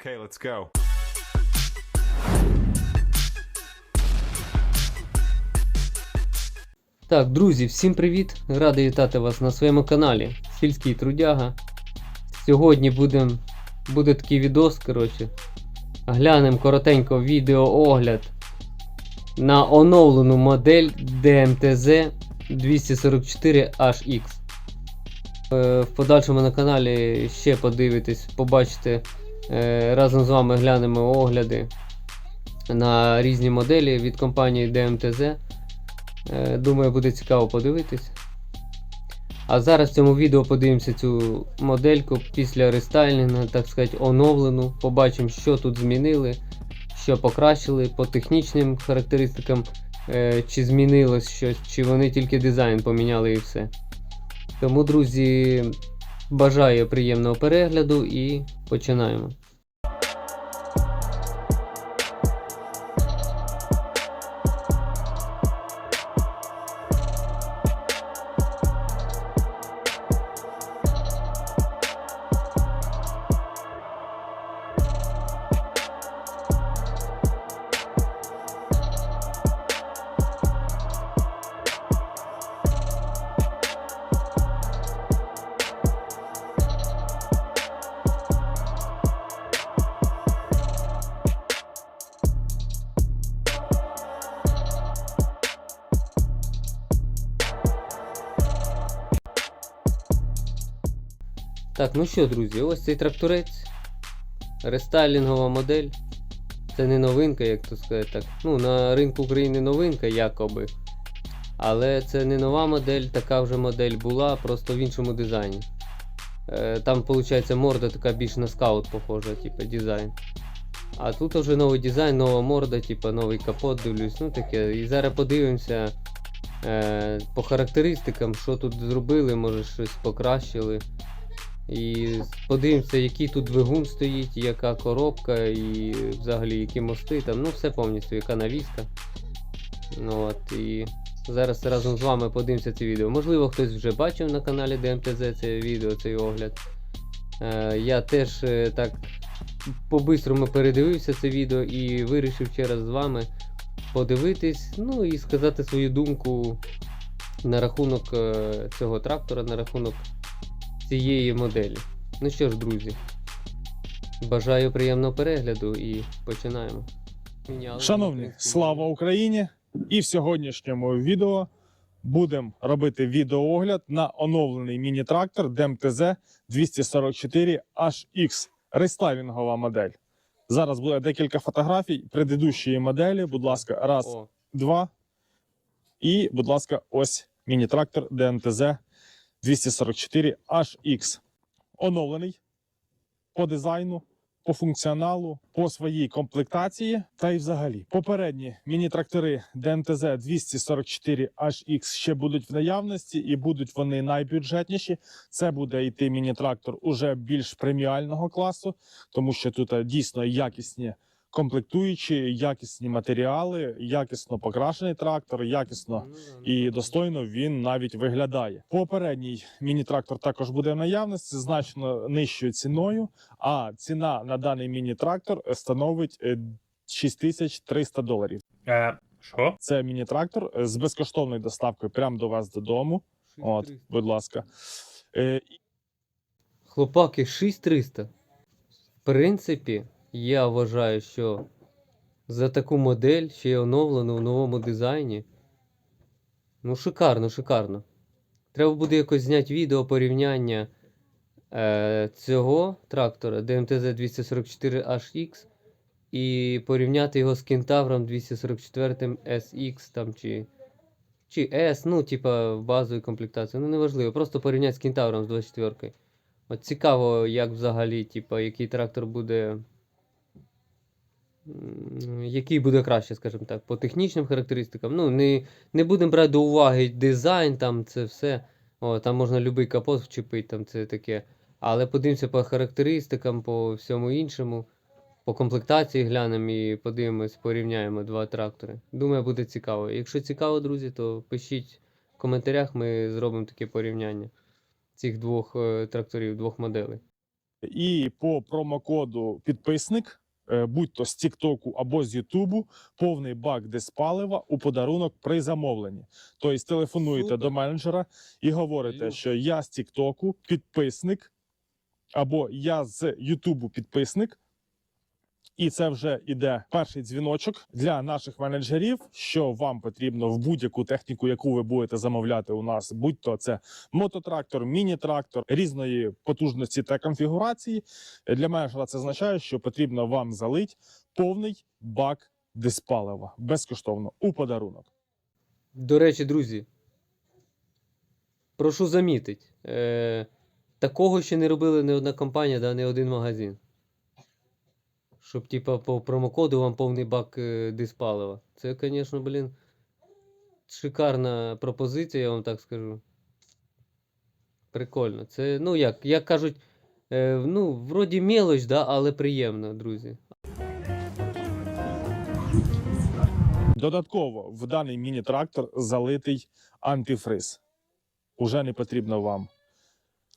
Okay, let's go. Так, друзі, всім привіт! Радий вітати вас на своєму каналі Сільський Трудяга. Сьогодні будем, буде такий відос, коротше. Глянемо коротенько відеоогляд на оновлену модель DMTZ 244HX. Е, В подальшому на каналі ще подивитесь, побачите. Е, Разом з вами глянемо огляди на різні моделі від компанії DMTZ. Е, Думаю, буде цікаво подивитись. А зараз в цьому відео подивимося цю модельку після рестайлінгу, так сказати, оновлену. Побачимо, що тут змінили, що покращили по технічним характеристикам, е, чи змінилось щось, чи вони тільки дизайн поміняли і все. Тому, друзі, бажаю приємного перегляду і починаємо. Ну що, друзі, ось цей тракторець. Рестайлінгова модель. Це не новинка, як то сказати так. Ну, на ринку України новинка, якоби. Але це не нова модель, така вже модель була, просто в іншому дизайні. Е, там, виходить, морда така більш на скаут похожа, типу, дизайн. А тут вже новий дизайн, нова морда, типу, новий капот, дивлюсь, ну таке. І зараз подивимося е, по характеристикам, що тут зробили, може щось покращили. І подивимося, який тут двигун стоїть, яка коробка і взагалі які мости, там, ну все повністю, яка навіска. Ну, от, і зараз разом з вами подивимося це відео. Можливо, хтось вже бачив на каналі DMTZ це відео, цей огляд. Е, я теж е, так по-бистрому передивився це відео і вирішив ще раз з вами подивитись, ну і сказати свою думку на рахунок е, цього трактора, на рахунок цієї моделі. Ну що ж, друзі, бажаю приємного перегляду і починаємо. Шановні, слава. Україні! І в сьогоднішньому відео будемо робити відеоогляд на оновлений міні-трактор DMTZ 244HX. Рестайлінгова модель. Зараз буде декілька фотографій предыдущої моделі. Будь ласка, раз, О, два. І, будь ласка, ось міні-трактор DMTZ 244HX. Оновлений по дизайну, по функціоналу, по своїй комплектації та й взагалі. Попередні міні-трактори DMTZ 244HX ще будуть в наявності і будуть вони найбюджетніші. Це буде йти міні-трактор уже більш преміального класу, тому що тут е, дійсно якісні комплектуючі, якісні матеріали, якісно покрашений трактор, якісно ну ну і достойно він навіть виглядає. Попередній міні-трактор також буде в наявності значно нижчою ціною. А ціна на даний міні-трактор становить е, 6300 доларів. Е, що? Це міні-трактор е, з безкоштовною доставкою прямо до вас додому. От, будь ласка. Е, Хлопаки, 6300. В принципі, я вважаю, що за таку модель, ще й оновлену в новому дизайні. Ну, шикарно, шикарно. Треба буде якось зняти відео порівняння е, цього трактора DMTZ 244HX і порівняти його з кентавром 244 SX там чи. Чи S, ну, типа базової комплектації. Ну, неважливо. Просто порівняти з кентавром з 24. От цікаво, як взагалі, типа, який трактор буде. Який буде краще, скажімо так, по технічним характеристикам. Ну, не, не будемо брати до уваги дизайн, там це все. О, там можна будь-який капот вчепити, там це таке. Але подивимося по характеристикам, по всьому іншому. По комплектації глянемо і подивимось, порівняємо два трактори. Думаю, буде цікаво. Якщо цікаво, друзі, то пишіть в коментарях, ми зробимо таке порівняння цих двох е, тракторів, двох моделей. І по промокоду підписник, е, будь то з Тіктоку або з Ютубу, повний бак диспалива у подарунок при замовленні. Тобто телефонуєте Супер. до менеджера і говорите, Йо. що я з Тіктоку підписник, або я з Ютубу підписник. І це вже іде перший дзвіночок для наших менеджерів, що вам потрібно в будь-яку техніку, яку ви будете замовляти у нас, будь то це мототрактор, міні-трактор різної потужності та конфігурації. Для менеджера це означає, що потрібно вам залити повний бак диспалива безкоштовно у подарунок. До речі, друзі, прошу замітити, е, такого ще не робила ні одна компанія, да, ні один магазин. Щоб, типа, по промокоду вам повний бак е, диспалива. Це, звісно, блін, шикарна пропозиція, я вам так скажу. Прикольно. Це, ну як, як кажуть, е, ну, вроді мелоч, да, але приємно, друзі. Додатково в даний міні-трактор залитий антифриз. Уже не потрібно вам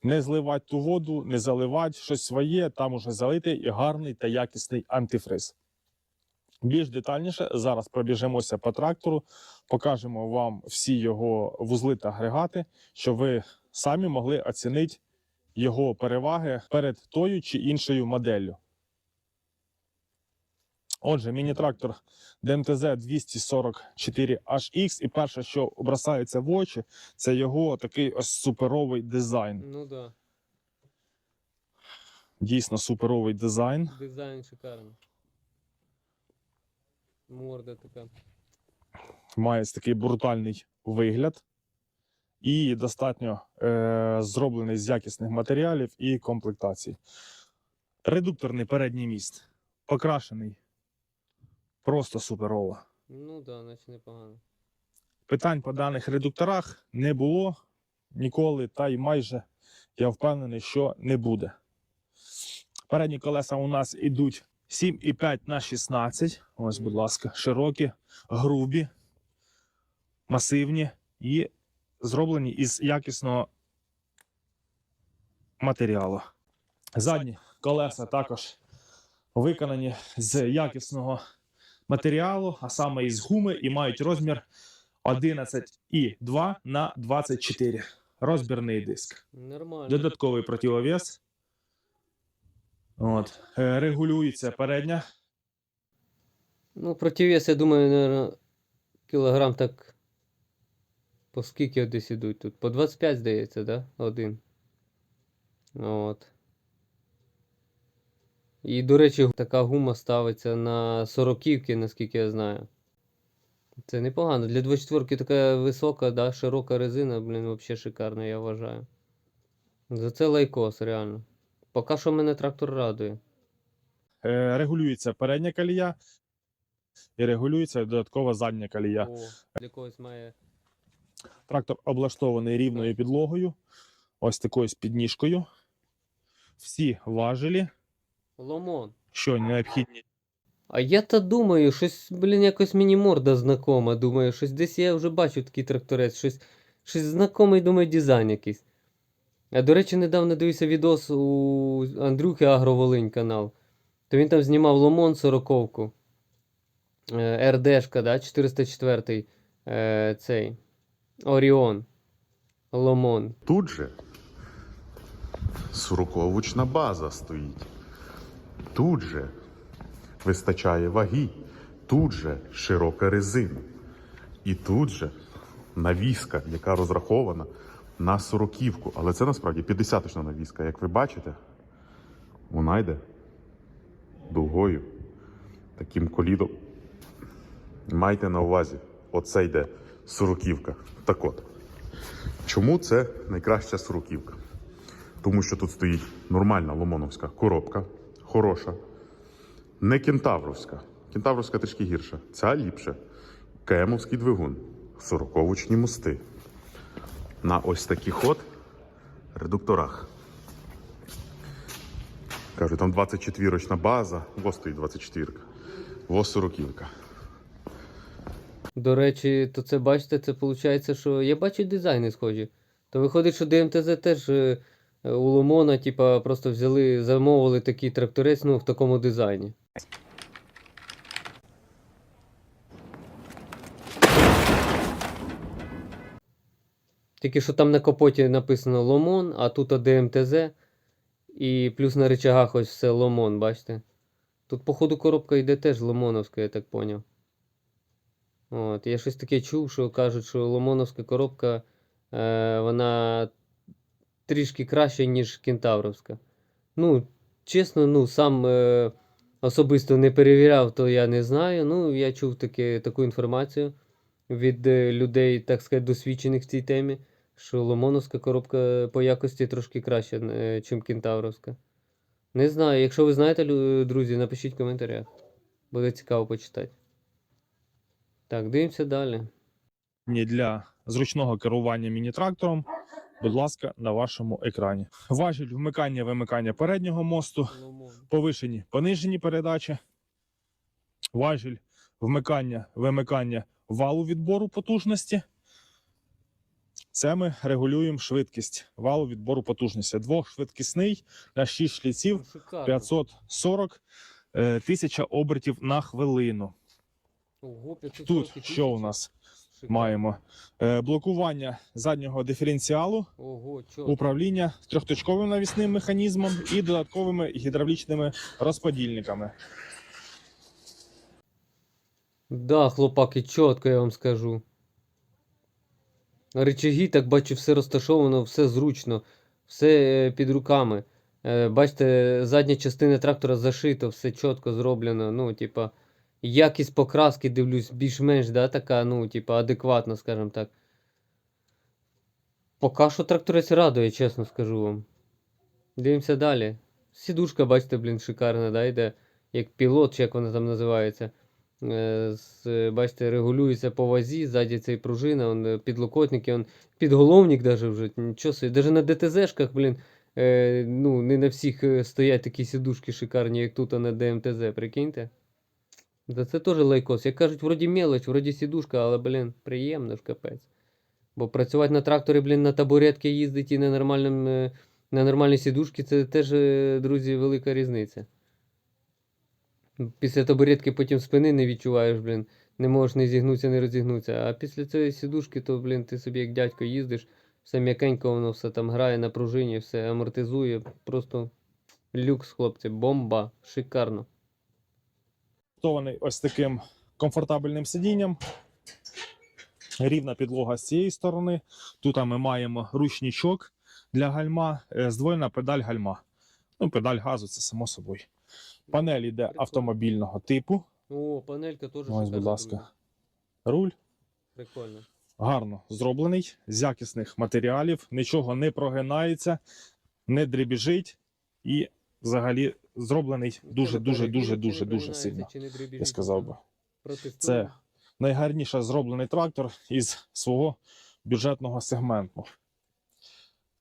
не зливати ту воду, не заливати щось своє. Там уже залитий і гарний та якісний антифриз. Більш детальніше зараз пробіжемося по трактору, покажемо вам всі його вузли та агрегати, щоб ви самі могли оцінити його переваги перед тою чи іншою моделлю. Отже, міні-трактор ДМТЗ 244HX, і перше, що бросається в очі, це його такий ось суперовий дизайн. Ну да, Дійсно суперовий дизайн. дизайн шикарний. Морда така. Має такий брутальний вигляд і достатньо е, зроблений з якісних матеріалів і комплектацій. Редукторний передній міст покрашений. Просто суперово. Ну да, наче непогано. Питань по даних редукторах не було ніколи, та й майже я впевнений, що не буде. Передні колеса у нас ідуть 7,5 на 16. Ось, будь ласка, широкі, грубі, масивні і зроблені із якісного матеріалу. Задні колеса також виконані з якісного матеріалу, а саме із гуми, і мають розмір 11,2 на 24. Розбірний диск. Нормально. Додатковий противовес. От. Е, Регулюється передня. Ну, противес, я думаю, наверное, кілограм так. По скільки десь ідуть тут? По 25, здається, да? Один. От. І, до речі, така гума ставиться на 40-ки, наскільки я знаю. Це непогано. Для 24-ки така висока, да, широка резина, блін, взагалі шикарна, я вважаю. За це лайкос, реально. Поки що мене трактор радує. Е, Регулюється передня колія. І регулюється додаткова задня колія. О, для когось має. Трактор облаштований рівною підлогою. Ось такою з підніжкою. Всі важелі, Ломон. що необхідні А я то думаю, щось, блін, якось мені морда знакома. Думаю, щось десь я вже бачу такий тракторець, щось, щось знакомий, думаю, дизайн якийсь. А до речі, недавно дивився відос у Андрюхи Агроволинь канал. То він там знімав Ломон 40-ку. Е, РДшка, да, 404 е, цей. Оріон. Ломон. Тут же сороковочна база стоїть. Тут же вистачає ваги. Тут же широка резина. І тут же навіска, яка розрахована на сороківку. Але це насправді 50-точна навіска. Як ви бачите, вона йде дугою, таким колідом. Майте на увазі, оце йде сороківка. Так от. Чому це найкраща сороківка? Тому що тут стоїть нормальна ломоновська коробка, хороша, не кентавровська. Кентавровська трішки гірша. Ця ліпше. КМовський двигун, сороковочні мости. На ось таких от редукторах. Кажу, там 24-рочна база, во стоїть 24-ка, Во сороківка. До речі, то це бачите, це виходить, що я бачу дизайни схожі. То виходить, що ДМТЗ теж е, у Ломона, типа, просто взяли, замовили такий тракторець, ну, в такому дизайні. Тільки що там на капоті написано Ломон, а тут ДМТЗ. І плюс на рычагах ось все Ломон, бачите? Тут, походу, коробка йде теж Ломоновська, я так поняв. От, я щось таке чув, що кажуть, що Ломоновська коробка е, вона трішки краще, ніж кентавровська. Ну, чесно, ну, сам е, особисто не перевіряв, то я не знаю. Ну, я чув таке, таку інформацію від е, людей, так сказати, досвідчених в цій темі, що Ломоновська коробка по якості трошки краща, е, чим кентавровська. Не знаю, якщо ви знаєте, друзі, напишіть в коментарях. Буде цікаво почитати. Так, дивимося далі. Ні, для зручного керування міні-трактором, будь ласка, на вашому екрані. Важіль вмикання вимикання переднього мосту, повишені понижені передачі, важіль вмикання вимикання валу відбору потужності. Це ми регулюємо швидкість валу відбору потужності. Двохшвидкісний на 6 шліців Ну, 540 е, тисяча обертів на хвилину. Ого, 540 Тут що у нас. Маємо? Е, Блокування заднього диференціалу, Ого, управління трьохточковим навісним механізмом і додатковими гідравлічними розподільниками. Да, хлопаки, чітко я вам скажу. Рычаги, так бачу, все розташовано, все зручно, все е, під руками. Е, Бачите, задня частина трактора зашито, все чітко зроблено. Ну, типа, якість покраски, дивлюсь, більш-менш, да, така, ну, типа, адекватна, скажімо так. Поки що тракторець радує, чесно скажу вам. Дивимося далі. Сідушка, бачите, блін, шикарна, да, йде. Як пілот, чи як вона там називається. Е, з, бачите, регулюється по вазі, ззаді цей пружина, он, е, підлокотники, он, підголовник даже вже, нічого собі. Даже на ДТЗшках, блін, е, ну, не на всіх е, стоять такі сідушки шикарні, як тут а на ДМТЗ, прикиньте. Да це теж лайкос. Як кажуть, вроді мелоч, вроді сідушка, але, блін, приємно ж капець. Бо працювати на тракторі, блін, на табуретки їздити і на, е, на нормальній сідушці, це теж, е, друзі, велика різниця. Після табуретки потім спини не відчуваєш, блін. Не можеш не зігнутися, не розігнутися. А після цієї сідушки, то, блін, ти собі як дядько їздиш, все м'якенько, воно все там грає на пружині, все амортизує. Просто люкс, хлопці, бомба, шикарно. Готований ось таким комфортабельним сидінням. Рівна підлога з цієї сторони. Тут ми маємо ручничок для гальма, е, здвоєна педаль гальма. Ну, педаль газу це само собою. Панель йде автомобільного типу. О, панелька теж Ось, будь ласка. Руль Прикольно. гарно зроблений, з якісних матеріалів, нічого не прогинається, не дребіжить і взагалі зроблений дуже, дуже, дуже, дуже, дуже сильно. Я сказав би. Це найгарніше зроблений трактор із свого бюджетного сегменту.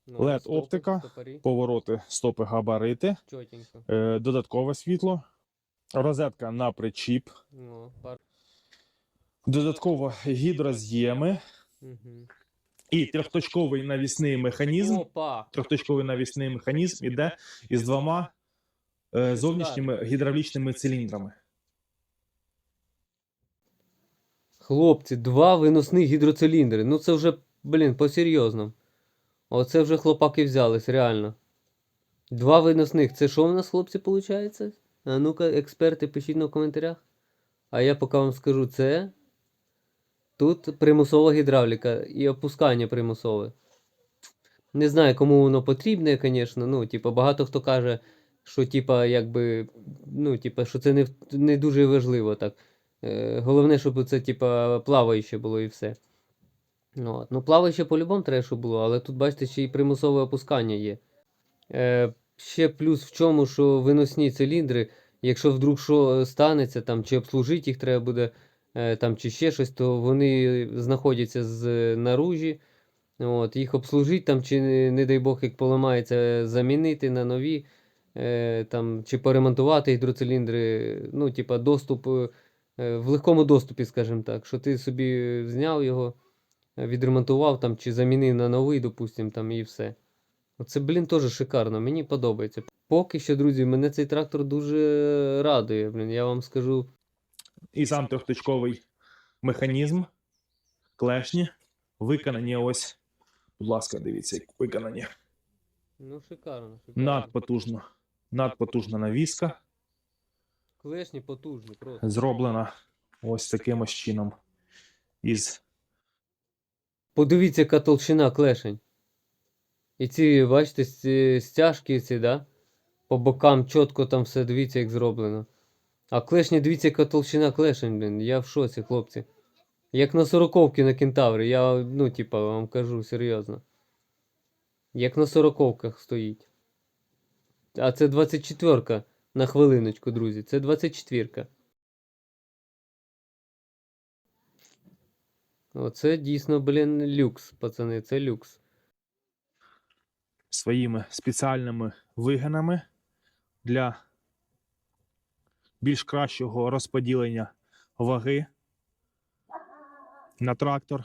Ну, LED оптика. Повороти, стопи, габарити, е, додаткове світло, розетка на причіп, Ну, додатково гідроз'єми Угу. І трьохточковий навісний механізм. Опа! Трьохточковий навісний механізм іде із двома е, зовнішніми гідравлічними циліндрами. Хлопці, два виносних гідроциліндри. Ну це вже, блін, по-серйозному. Оце вже хлопаки взялись, реально. Два виносних. Це що в нас, хлопці, виходить? А ну-ка, експерти, пишіть на коментарях. А я поки вам скажу, це. Тут примусова гідравліка і опускання примусове. Не знаю, кому воно потрібне, звісно. Ну, типа, багато хто каже, що, типа, якби, ну, типа, що це не, не дуже важливо так. Е, головне, щоб це, типа, плаваюче було і все. Ну, ну плаваюче по-любому треба, щоб було, але тут, бачите, ще й примусове опускання є. Е, ще плюс в чому, що виносні циліндри, якщо вдруг що станеться, там, чи обслужити їх треба буде, е, там, чи ще щось, то вони знаходяться з наружі. От, їх обслужити, там, чи, не, дай Бог, як поламається, замінити на нові, е, там, чи поремонтувати гідроциліндри, ну, типа, доступ е, в легкому доступі, скажімо так, що ти собі зняв його, е, відремонтував там, чи замінив на новий, допустим, там, і все. Оце, блін, теж шикарно, мені подобається. Поки що, друзі, мене цей трактор дуже радує. Блін, я вам скажу. І сам трьохточковий механізм, клешні, виконані ось. Будь ласка, дивіться, як виконані. Ну, шикарно. шикарно. Надпотужно. Надпотужна навіска, Клешні потужні, просто. зроблена ось таким ось чином. Із Подивіться, яка толщина клешень. І ці, бачите, ці стяжки ці, да? По бокам чітко там все, дивіться, як зроблено. А клешні, дивіться, яка толщина клешень, блін. Я в шоці, хлопці. Як на сороковки на кентаврі, я, ну, типа, вам кажу серйозно. Як на сороковках стоїть. А це 24-ка на хвилиночку, друзі. Це 24-ка. Оце дійсно, блін, люкс, пацани, це люкс. своїми спеціальними вигинами для більш кращого розподілення ваги на трактор.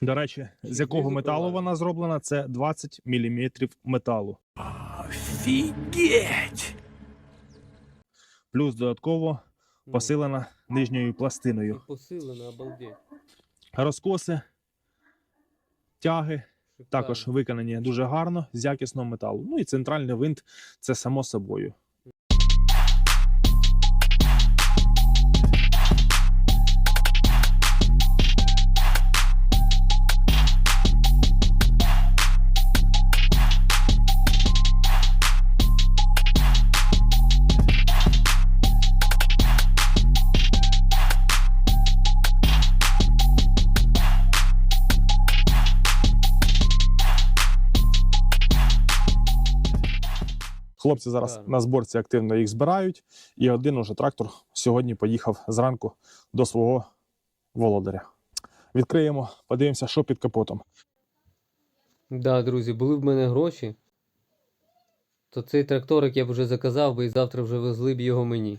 До речі, з якого металу вона зроблена? Це 20 мм металу. Офигеть! Плюс додатково Ну, посилена нижньою пластиною. посилено, обалдеть. Розкоси, тяги також виконані дуже гарно з якісного металу. Ну і центральний винт це само собою. Хлопці зараз Гарно. на зборці активно їх збирають, і один уже трактор сьогодні поїхав зранку до свого володаря. Відкриємо, подивимося, що під капотом. Да, друзі, були б в мене гроші, то цей тракторик я б вже заказав би і завтра вже везли б його мені.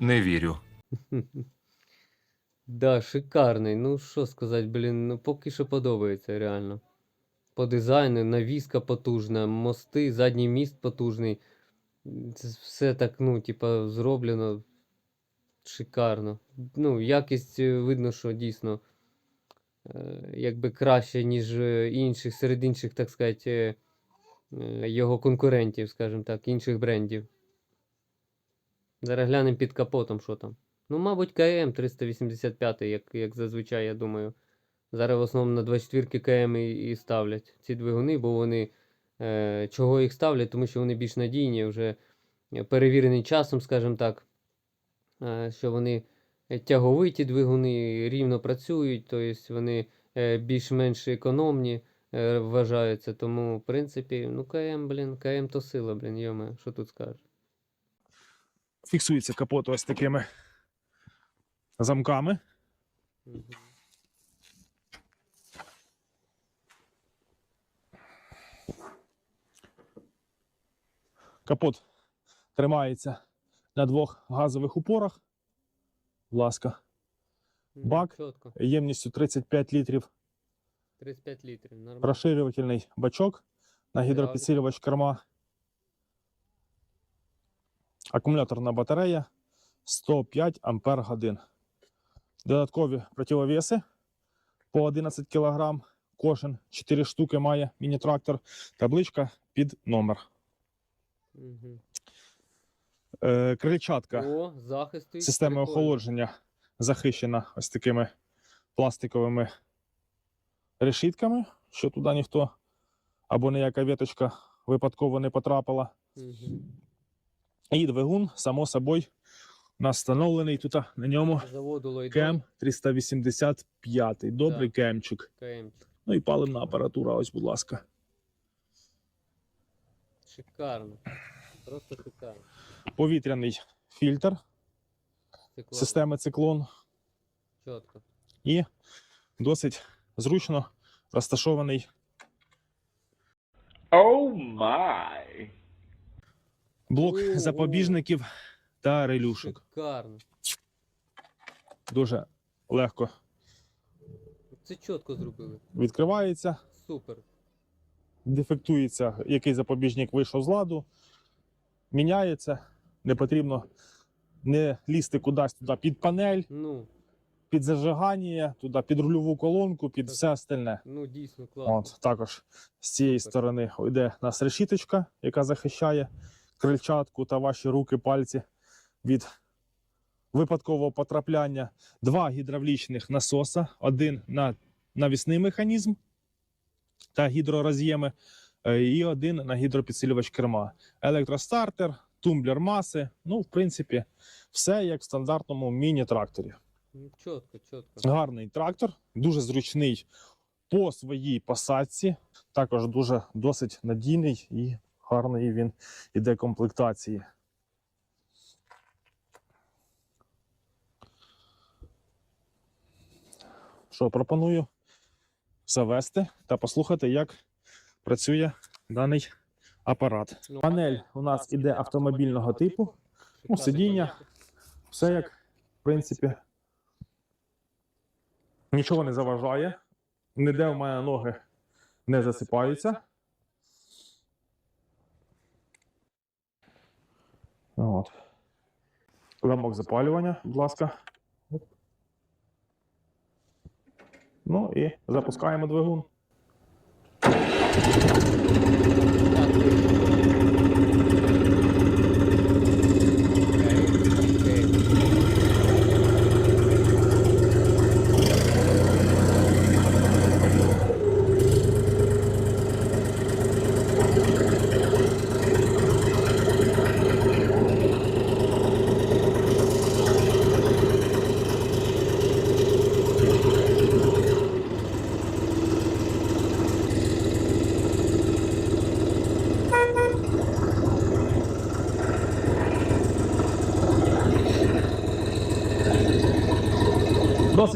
Не вірю. Да, шикарний. Ну що сказати, блін, ну поки що подобається, реально. По дизайну, навіска потужна, мости, задній міст потужний. Це все так, ну, типа, зроблено шикарно. Ну, якість е, видно, що дійсно е, якби краще, ніж е, інших, серед інших, так сказати, його конкурентів, скажімо так, інших брендів. Зараз глянемо під капотом, що там. Ну, мабуть, КМ 385, як, як зазвичай, я думаю. Зараз в основному на 24 КМ і, ставлять ці двигуни, бо вони е, чого їх ставлять, тому що вони більш надійні, вже перевірені часом, скажімо так, е, що вони тяговиті двигуни, рівно працюють, тобто вони е, більш-менш економні е, вважаються. Тому, в принципі, ну КМ, блін, КМ то сила, блін, йоме, що тут скажеш. Фіксується капот ось такими замками. Мгм. Капот тримається на двох газових упорах. Будь ласка, Бак. Чітко. ємністю 35 літрів. 35 літрів. Нормально. Розширювальний бачок на гідропідсилювач керма. Акумуляторна батарея 105 ампер годин. Додаткові противовеси по 11 кг. Кожен 4 штуки має міні-трактор. Табличка під номер. Мгм. Е, крильчатка О, захист. системи прикольно. охолодження захищена ось такими пластиковими решітками, що туди ніхто або ніяка віточка випадково не потрапила. Мгм. І двигун, само собою, у нас встановлений тут на ньому КЕМ 385. Добрий кемчик. КМ. Ну і паливна апаратура, ось, будь ласка. Шикарно. Просто шикарно. Повітряний фільтр Циклон. системи циклон. Чітко. І досить зручно розташований Oh my! блок О, запобіжників та релюшок. Шикарно. Дуже легко Це чітко зробили. відкривається. Супер. Дефектується, який запобіжник вийшов з ладу, міняється. Не потрібно не лізти кудись туди під панель, Ну, під зажигання, туди під рульову колонку, під все остальне. ну дійсно класно. От також з цієї сторони йде нас решіточка, яка захищає крильчатку та ваші руки, пальці від випадкового потрапляння. Два гідравлічних насоса: один на навісний механізм та гідророз'єми, е, і один на гідропідсилювач керма. Електростартер, тумблер маси. Ну, в принципі, все як в стандартному міні-тракторі. Чітко, чітко. Гарний трактор, дуже зручний по своїй посадці. Також дуже досить надійний і гарний він іде комплектації. Що пропоную завести та послухати, як працює даний апарат. Ну, Панель у нас іде автомобільного типу. Ну, сидіння, все як, в принципі, нічого не заважає. Ніде в мене ноги не засипаються. От. Замок запалювання, будь ласка. Ну і запускаємо двигун.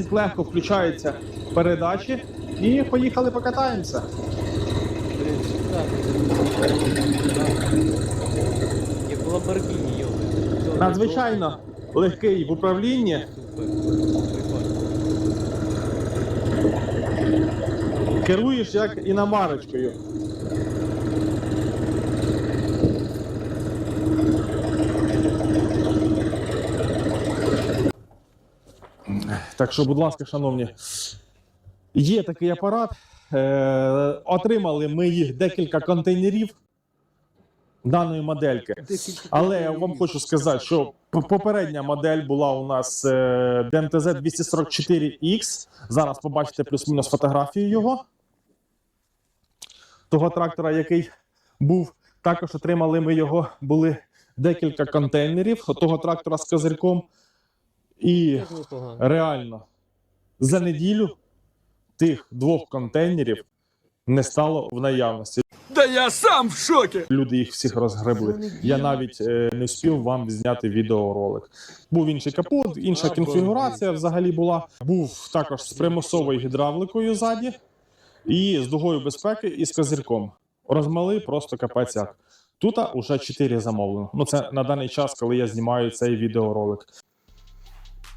Досить легко включаються передачі. І поїхали покатаємося. Як. Надзвичайно легкий в управлінні. Керуєш як іномарочкою. Так що, будь ласка, шановні, є такий апарат. Е, отримали ми їх декілька контейнерів даної модельки. Але я вам хочу сказати, що попередня модель була у нас е, DMTZ 244X. Зараз побачите плюс-мінус фотографію його. Того трактора, який був. Також отримали ми його, були декілька контейнерів того трактора з козирьком. І реально за неділю тих двох контейнерів не стало в наявності. Да я сам в шоке! Люди їх всіх розгребли. Я навіть е, не встиг вам зняти відеоролик. Був інший капот, інша конфігурація взагалі була. Був також з примусовою гідравликою ззаді і з дугою безпеки і з козирком. Розмали просто капецьяк. Тут уже 4 замовлено. Ну це на даний час, коли я знімаю цей відеоролик.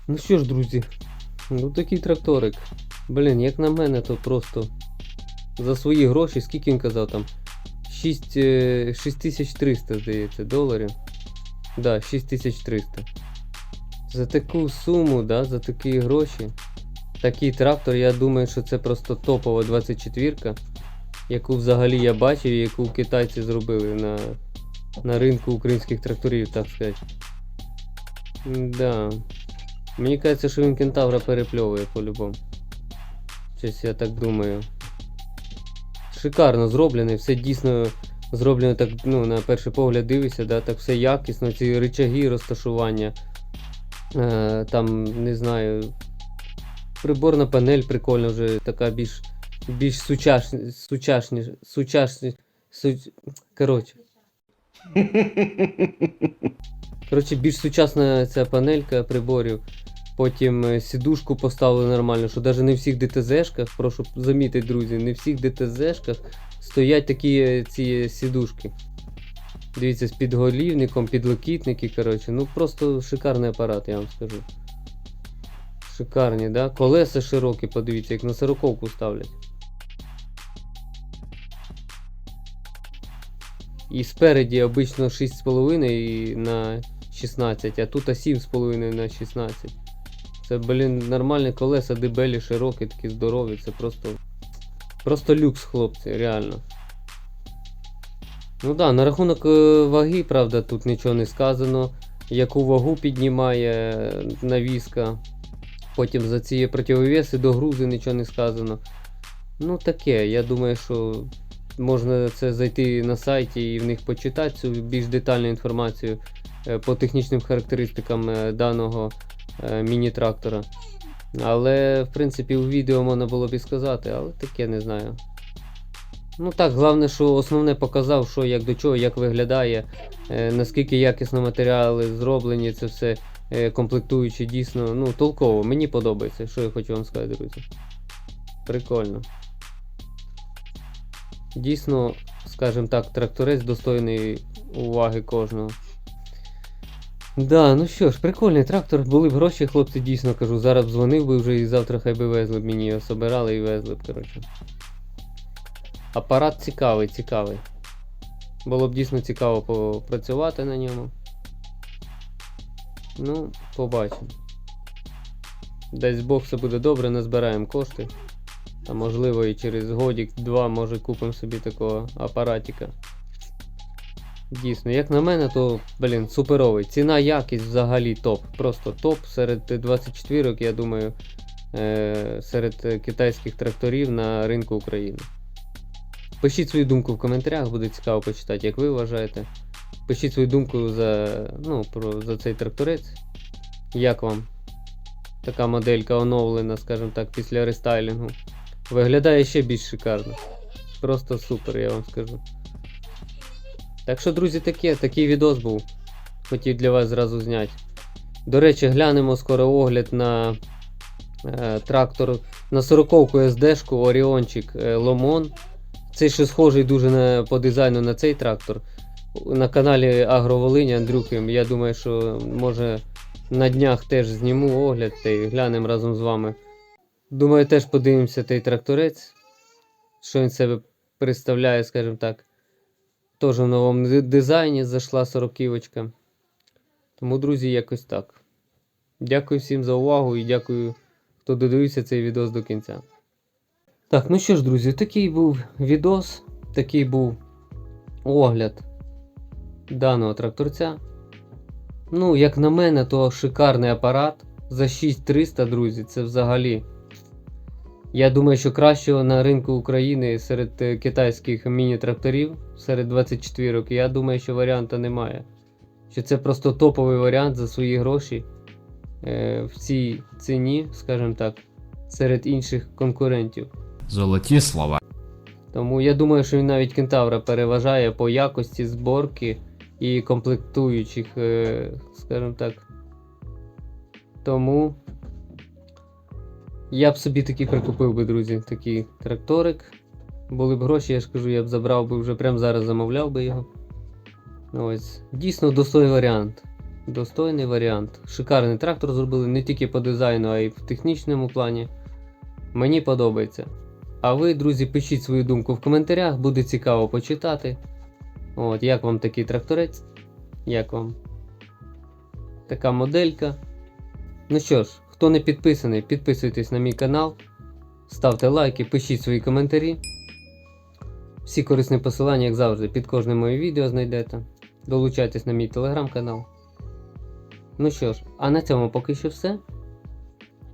Ну що ж, друзі, ну такий тракторик. Блін, як на мене, то просто за свої гроші, скільки він казав там? 6, е, 6300, здається, доларів. Да, 6300. За таку суму, да, за такі гроші. Такий трактор, я думаю, що це просто топова 24, яку взагалі я бачив, і яку китайці зробили на, на ринку українських тракторів, так сказати. Да. Мені кажеться, що він кентавра перепльовує по-любому. Щось я так думаю. Шикарно зроблений, все дійсно зроблено так, ну, на перший погляд дивишся, да, так все якісно, ці рычаги розташування. Е, там, не знаю. Приборна панель прикольна вже така більш більш сучасні, сучасні, сучасні, суч... коротше. Коротше, більш сучасна ця панелька приборів. Потім е, сідушку поставили нормально, що навіть не в всіх ДТЗ-шках, прошу замітити, друзі, не в всіх ДТЗ-шках стоять такі е, ці сідушки. Дивіться, з підголівником, підлокітники, коротше, ну просто шикарний апарат, я вам скажу. Шикарні, да? Колеса широкі, подивіться, як на сороковку ставлять. І спереді обично 6,5 на 16, а тут 7,5 на 16. Це, блін, нормальні колеса, дебелі, широкі, такі здорові. Це просто. Просто люкс, хлопці, реально. Ну да, на рахунок е, ваги, правда, тут нічого не сказано. Яку вагу піднімає навіска. Потім за ці противовеси до грузи нічого не сказано. Ну таке, я думаю, що можна це зайти на сайті і в них почитати цю більш детальну інформацію е, по технічним характеристикам е, даного міні-трактора. Але, в принципі, у відео можна було б і сказати, але таке не знаю. Ну так, головне, що основне показав, що як до чого, як виглядає, е, наскільки якісно матеріали зроблені, це все е, комплектуючи дійсно, ну, толково. Мені подобається, що я хочу вам сказати, друзі. Прикольно. Дійсно, скажімо так, тракторець достойний уваги кожного. Да, ну що ж, прикольний трактор. Були б гроші, хлопці, дійсно кажу. Зараз б дзвонив би вже і завтра хай би везли б мені його собирали і везли б, коротше. Апарат цікавий, цікавий. Було б дійсно цікаво попрацювати на ньому. Ну, побачимо. Десь Бог все буде добре, назбираємо кошти. Та можливо і через годік-два може купимо собі такого апаратика. Дійсно, як на мене, то, блін, суперовий. Ціна якість взагалі топ. Просто топ серед 24, я думаю, е- серед е, китайських тракторів на ринку України. Пишіть свою думку в коментарях, буде цікаво почитати, як ви вважаєте. Пишіть свою думку за, ну, про, за цей тракторець. Як вам така моделька оновлена, скажімо так, після рестайлінгу. Виглядає ще більш шикарно. Просто супер, я вам скажу. Так що, друзі, таке, такий відос був. Хотів для вас зразу зняти. До речі, глянемо скоро огляд на е, трактор на 40-ку SD-шку Оріончик е, Ломон. Цей ще схожий дуже на, по дизайну на цей трактор. На каналі Агроволині Андрюхи. Я думаю, що може на днях теж зніму огляд та й глянемо разом з вами. Думаю, теж подивимося той тракторець, що він себе представляє, скажімо так. Теж в новому дизайні зайшла сороківочка. Тому, друзі, якось так. Дякую всім за увагу і дякую, хто додивився цей відос до кінця. Так, ну що ж, друзі, такий був відос, такий був огляд даного тракторця. Ну, як на мене, то шикарний апарат. За 6300, друзі, це взагалі. Я думаю, що кращого на ринку України серед е, китайських міні-тракторів, серед 24 я думаю, що варіанта немає. Що це просто топовий варіант за свої гроші е, в цій ціні, скажімо так, серед інших конкурентів. Золоті слова. Тому я думаю, що він навіть кентавра переважає по якості зборки і комплектуючих, е, скажімо так. Тому я б собі такий прикупив би, друзі, такий тракторик. Були б гроші, я ж кажу, я б забрав би вже прямо зараз замовляв би його. Ось. Дійсно достойний варіант. Достойний варіант. Шикарний трактор зробили не тільки по дизайну, а й в технічному плані. Мені подобається. А ви, друзі, пишіть свою думку в коментарях, буде цікаво почитати. От, як вам такий тракторець? Як вам така моделька? Ну що ж, хто не підписаний, підписуйтесь на мій канал, ставте лайки, пишіть свої коментарі. Всі корисні посилання, як завжди, під кожним моє відео знайдете. Долучайтесь на мій телеграм-канал. Ну що ж, а на цьому поки що все.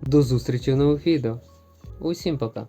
До зустрічі в нових відео. Усім пока!